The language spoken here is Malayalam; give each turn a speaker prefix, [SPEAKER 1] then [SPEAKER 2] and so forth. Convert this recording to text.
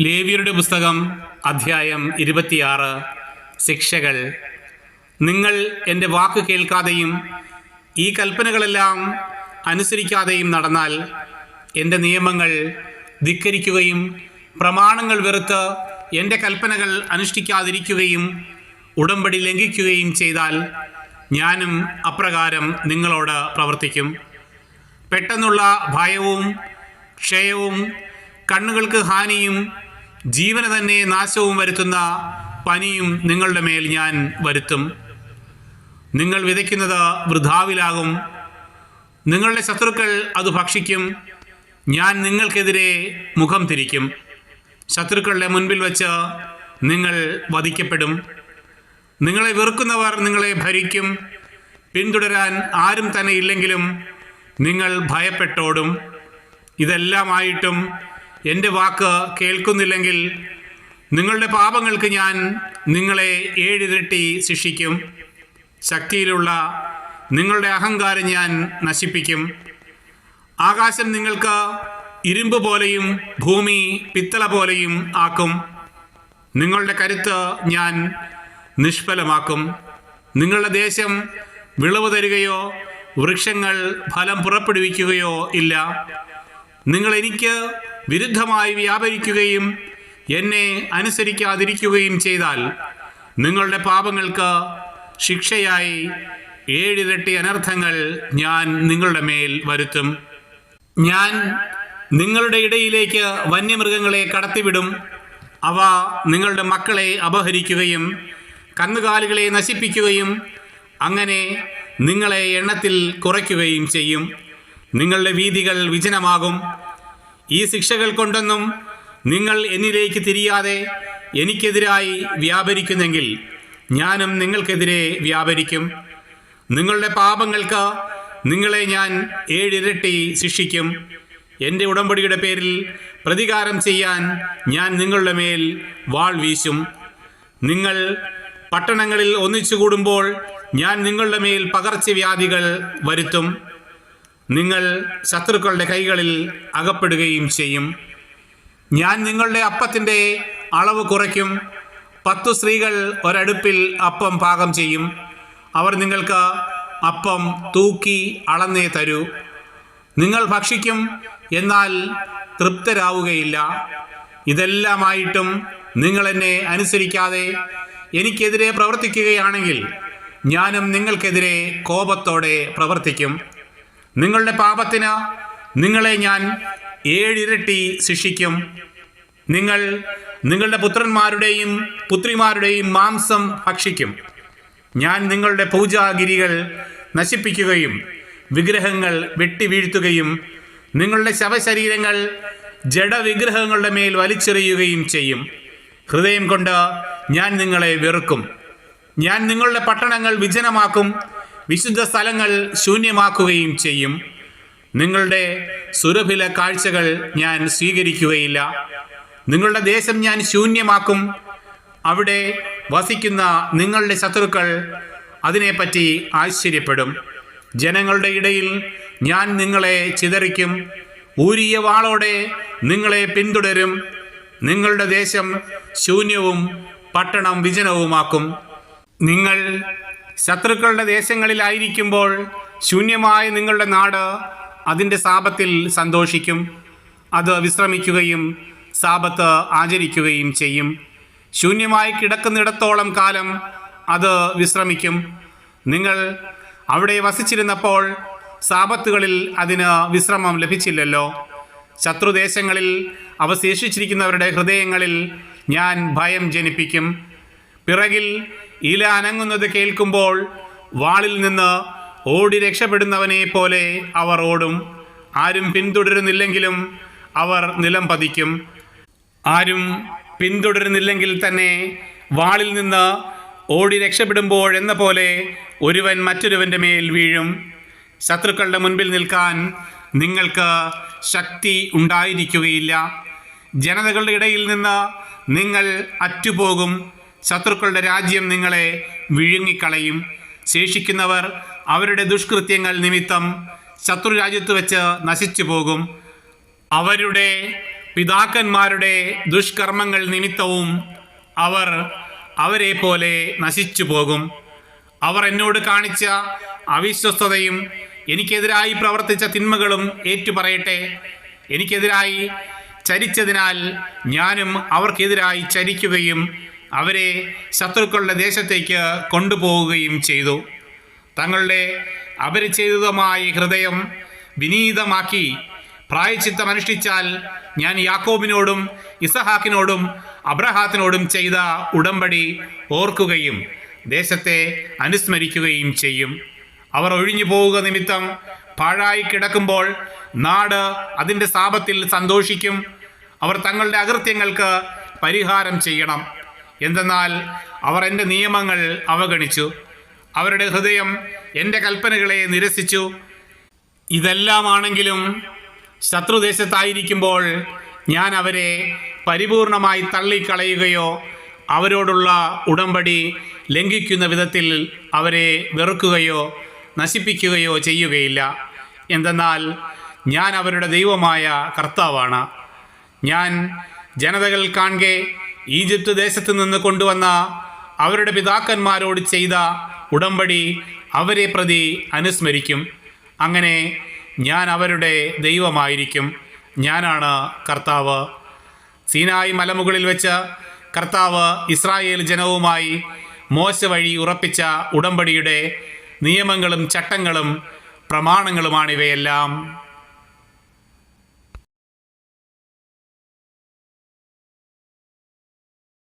[SPEAKER 1] ലേവിയരുടെ പുസ്തകം അധ്യായം ഇരുപത്തിയാറ്. ശിക്ഷകൾ. നിങ്ങൾ എന്റെ വാക്ക് കേൾക്കാതെയും ഈ കൽപ്പനകളെല്ലാം അനുസരിക്കാതെയും നടന്നാൽ എന്റെ നിയമങ്ങൾ ധിക്കരിക്കുകയും പ്രമാണങ്ങൾ വെറുത്ത് എന്റെ കൽപ്പനകൾ അനുഷ്ഠിക്കാതിരിക്കുകയും ഉടമ്പടി ലംഘിക്കുകയും ചെയ്താൽ ഞാനും അപ്രകാരം നിങ്ങളോട് പ്രവർത്തിക്കും. പെട്ടെന്നുള്ള ഭയവും ക്ഷയവും കണ്ണുകൾക്ക് ഹാനിയും ജീവന് തന്നെ നാശവും വരുത്തുന്ന പനിയും നിങ്ങളുടെ മേൽ ഞാൻ വരുത്തും. നിങ്ങൾ വിതയ്ക്കുന്നത് വൃഥാവിലാകും. നിങ്ങളുടെ ശത്രുക്കൾ അത് ഭക്ഷിക്കും. ഞാൻ നിങ്ങൾക്കെതിരെ മുഖം തിരിക്കും. ശത്രുക്കളുടെ മുൻപിൽ വച്ച് നിങ്ങൾ വധിക്കപ്പെടും. നിങ്ങളെ വെറുക്കുന്നവർ നിങ്ങളെ ഭരിക്കും. പിന്തുടരാൻ ആരും തന്നെ ഇല്ലെങ്കിലും നിങ്ങൾ ഭയപ്പെട്ടോടും. ഇതെല്ലാമായിട്ടും എന്റെ വാക്ക് കേൾക്കുന്നില്ലെങ്കിൽ നിങ്ങളുടെ പാപങ്ങൾക്ക് ഞാൻ നിങ്ങളെ ഏഴിരട്ടി ശിക്ഷിക്കും. ശക്തിയിലുള്ള നിങ്ങളുടെ അഹങ്കാരം ഞാൻ നശിപ്പിക്കും. ആകാശം നിങ്ങൾക്ക് ഇരുമ്പ് പോലെയും ഭൂമി പിത്തള പോലെയും ആക്കും. നിങ്ങളുടെ കരുത്ത് ഞാൻ നിഷ്ഫലമാക്കും. നിങ്ങളുടെ ദേശം വിളവ് തരികയോ വൃക്ഷങ്ങൾ ഫലം പുറപ്പെടുവിക്കുകയോ ഇല്ല. നിങ്ങൾ എനിക്ക് വിരുദ്ധമായി വ്യാപരിക്കുകയും എന്നെ അനുസരിക്കാതിരിക്കുകയും ചെയ്താൽ നിങ്ങളുടെ പാപങ്ങൾക്ക് ശിക്ഷയായി ഏഴിരട്ടി അനർത്ഥങ്ങൾ ഞാൻ നിങ്ങളുടെ മേൽ വരുത്തും. ഞാൻ നിങ്ങളുടെ ഇടയിലേക്ക് വന്യമൃഗങ്ങളെ കടത്തിവിടും. അവ നിങ്ങളുടെ മക്കളെ അപഹരിക്കുകയും കന്നുകാലികളെ നശിപ്പിക്കുകയും അങ്ങനെ നിങ്ങളെ എണ്ണത്തിൽ കുറയ്ക്കുകയും ചെയ്യും. നിങ്ങളുടെ വീതികൾ വിജനമാകും. ഈ ശിക്ഷകൾ കൊണ്ടൊന്നും നിങ്ങൾ എന്നിലേക്ക് തിരിയാതെ എനിക്കെതിരായി വ്യാപരിക്കുന്നെങ്കിൽ ഞാനും നിങ്ങൾക്കെതിരെ വ്യാപരിക്കും. നിങ്ങളുടെ പാപങ്ങൾക്ക് നിങ്ങളെ ഞാൻ ഏഴിരട്ടി ശിക്ഷിക്കും. എന്റെ ഉടമ്പടിയുടെ പേരിൽ പ്രതികാരം ചെയ്യാൻ ഞാൻ നിങ്ങളുടെ മേൽ വാൾ വീശും. നിങ്ങൾ പട്ടണങ്ങളിൽ ഒന്നിച്ചു കൂടുമ്പോൾ ഞാൻ നിങ്ങളുടെ മേൽ പകർച്ചവ്യാധികൾ വരുത്തും. നിങ്ങൾ ശത്രുക്കളുടെ കൈകളിൽ അകപ്പെടുകയും ചെയ്യും. ഞാൻ നിങ്ങളുടെ അപ്പത്തിന്റെ അളവ് കുറയ്ക്കും. പത്തു സ്ത്രീകൾ ഒരടുപ്പിൽ അപ്പം പാകം ചെയ്യും. അവർ നിങ്ങൾക്ക് അപ്പം തൂക്കി അളന്നേ തരൂ. നിങ്ങൾ ഭക്ഷിക്കും എന്നാൽ തൃപ്തരാവുകയില്ല. ഇതെല്ലാമായിട്ടും നിങ്ങൾ എന്നെ അനുസരിക്കാതെ എനിക്കെതിരെ പ്രവർത്തിക്കുകയാണെങ്കിൽ ഞാനും നിങ്ങൾക്കെതിരെ കോപത്തോടെ പ്രവർത്തിക്കും. നിങ്ങളുടെ പാപത്തിന് നിങ്ങളെ ഞാൻ ഏഴിരട്ടി ശിക്ഷിക്കും. നിങ്ങൾ നിങ്ങളുടെ പുത്രന്മാരുടെയും പുത്രിമാരുടെയും മാംസം ഭക്ഷിക്കും. ഞാൻ നിങ്ങളുടെ പൂജാഗിരികൾ നശിപ്പിക്കുകയും വിഗ്രഹങ്ങൾ വെട്ടിവീഴ്ത്തുകയും നിങ്ങളുടെ ശവശരീരങ്ങൾ ജഡവിഗ്രഹങ്ങളുടെ മേൽ വലിച്ചെറിയുകയും ചെയ്യും. ഹൃദയം കൊണ്ട് ഞാൻ നിങ്ങളെ വെറുക്കും. ഞാൻ നിങ്ങളുടെ പട്ടണങ്ങൾ വിജനമാക്കും. വിശുദ്ധ സ്ഥലങ്ങൾ ശൂന്യമാക്കുകയും ചെയ്യും. നിങ്ങളുടെ സുരഭില കാഴ്ചകൾ ഞാൻ സ്വീകരിക്കുകയില്ല. നിങ്ങളുടെ ദേശം ഞാൻ ശൂന്യമാക്കും. അവിടെ വസിക്കുന്ന നിങ്ങളുടെ ശത്രുക്കൾ അതിനെപ്പറ്റി ആശ്ചര്യപ്പെടും. ജനങ്ങളുടെ ഇടയിൽ ഞാൻ നിങ്ങളെ ചിതറിക്കും. ഊരിയ വാളോടെ നിങ്ങളെ പിന്തുടരും. നിങ്ങളുടെ ദേശം ശൂന്യവും പട്ടണം വിജനവുമാക്കും. നിങ്ങൾ ശത്രുക്കളുടെ ദേശങ്ങളിലായിരിക്കുമ്പോൾ ശൂന്യമായ നിങ്ങളുടെ നാട് അതിന്റെ സാപത്തിൽ സന്തോഷിക്കും. അത് വിശ്രമിക്കുകയും സാപത്ത് ആചരിക്കുകയും ചെയ്യും. ശൂന്യമായി കിടക്കുന്നിടത്തോളം കാലം അത് വിശ്രമിക്കും. നിങ്ങൾ അവിടെ വസിച്ചിരുന്നപ്പോൾ സാപത്തുകളിൽ അതിന് വിശ്രമം ലഭിച്ചില്ലല്ലോ. ശത്രുദേശങ്ങളിൽ അവശേഷിച്ചിരിക്കുന്നവരുടെ ഹൃദയങ്ങളിൽ ഞാൻ ഭയം ജനിപ്പിക്കും. പിറകിൽ ഇല അനങ്ങുന്നത് കേൾക്കുമ്പോൾ വാളിൽ നിന്ന് ഓടി രക്ഷപ്പെടുന്നവനെ പോലെ അവർ ഓടും. ആരും പിന്തുടരുന്നില്ലെങ്കിലും അവർ നിലം പതിക്കും. ആരും പിന്തുടരുന്നില്ലെങ്കിൽ തന്നെ വാളിൽ നിന്ന് ഓടി രക്ഷപ്പെടുമ്പോൾ എന്ന പോലെ ഒരുവൻ മറ്റൊരുവന്റെ മേൽ വീഴും. ശത്രുക്കളുടെ മുൻപിൽ നിൽക്കാൻ നിങ്ങൾക്ക് ശക്തി ഉണ്ടായിരിക്കുകയില്ല. ജനതകളുടെ ഇടയിൽ നിന്ന് നിങ്ങൾ അറ്റുപോകും. ശത്രുക്കളുടെ രാജ്യം നിങ്ങളെ വിഴുങ്ങിക്കളയും. ശേഷിക്കുന്നവർ അവരുടെ ദുഷ്കൃത്യങ്ങൾ നിമിത്തം ശത്രു രാജ്യത്ത് വെച്ച് നശിച്ചു പോകും അവരുടെ പിതാക്കന്മാരുടെ ദുഷ്കർമ്മങ്ങൾ നിമിത്തവും അവർ അവരെ പോലെ നശിച്ചു പോകും അവർ എന്നോട് കാണിച്ച അവിശ്വസ്തതയും എനിക്കെതിരായി പ്രവർത്തിച്ച തിന്മകളും ഏറ്റുപറയട്ടെ. എനിക്കെതിരായി ചരിച്ചതിനാൽ ഞാനും അവർക്കെതിരായി ചരിക്കുകയും അവരെ ശത്രുക്കളുടെ ദേശത്തേക്ക് കൊണ്ടുപോവുകയും ചെയ്തു. തങ്ങളുടെ അപരിചിതമായ ഹൃദയം വിനീതമാക്കി പ്രായച്ചിത്തം അനുഷ്ഠിച്ചാൽ ഞാൻ യാക്കോബിനോടും ഇസഹാക്കിനോടും അബ്രഹാത്തിനോടും ചെയ്ത ഉടമ്പടി ഓർക്കുകയും ദേശത്തെ അനുസ്മരിക്കുകയും ചെയ്യും. അവർ ഒഴിഞ്ഞു പോവുക നിമിത്തം പാഴായി കിടക്കുമ്പോൾ നാട് അതിന്റെ സാപത്തിൽ സന്തോഷിക്കും. അവർ തങ്ങളുടെ അകൃത്യങ്ങൾക്ക് പരിഹാരം ചെയ്യണം. എന്തെന്നാൽ അവർ എന്റെ നിയമങ്ങൾ അവഗണിച്ചു. അവരുടെ ഹൃദയം എന്റെ കൽപ്പനകളെ നിരസിച്ചു. ഇതെല്ലാമാണെങ്കിലും ശത്രുദേശത്തായിരിക്കുമ്പോൾ ഞാൻ അവരെ പരിപൂർണമായി തള്ളിക്കളയുകയോ അവരോടുള്ള ഉടമ്പടി ലംഘിക്കുന്ന വിധത്തിൽ അവരെ വെറുക്കുകയോ നശിപ്പിക്കുകയോ ചെയ്യുകയില്ല. എന്തെന്നാൽ ഞാൻ അവരുടെ ദൈവമായ കർത്താവാണ്. ഞാൻ ജനതകൾ കാണെ ഈജിപ്ത് ദേശത്ത് നിന്ന് കൊണ്ടുവന്ന അവരുടെ പിതാക്കന്മാരോട് ചെയ്ത ഉടമ്പടി അവരെ പ്രതി അനുസ്മരിക്കും. അങ്ങനെ ഞാൻ അവരുടെ ദൈവമായിരിക്കും. ഞാനാണ് കർത്താവ്. സീനായി മലമുകളിൽ വെച്ച് കർത്താവ് ഇസ്രായേൽ ജനവുമായി മോശ വഴി ഉറപ്പിച്ച ഉടമ്പടിയുടെ നിയമങ്ങളും ചട്ടങ്ങളും പ്രമാണങ്ങളുമാണിവയെല്ലാം.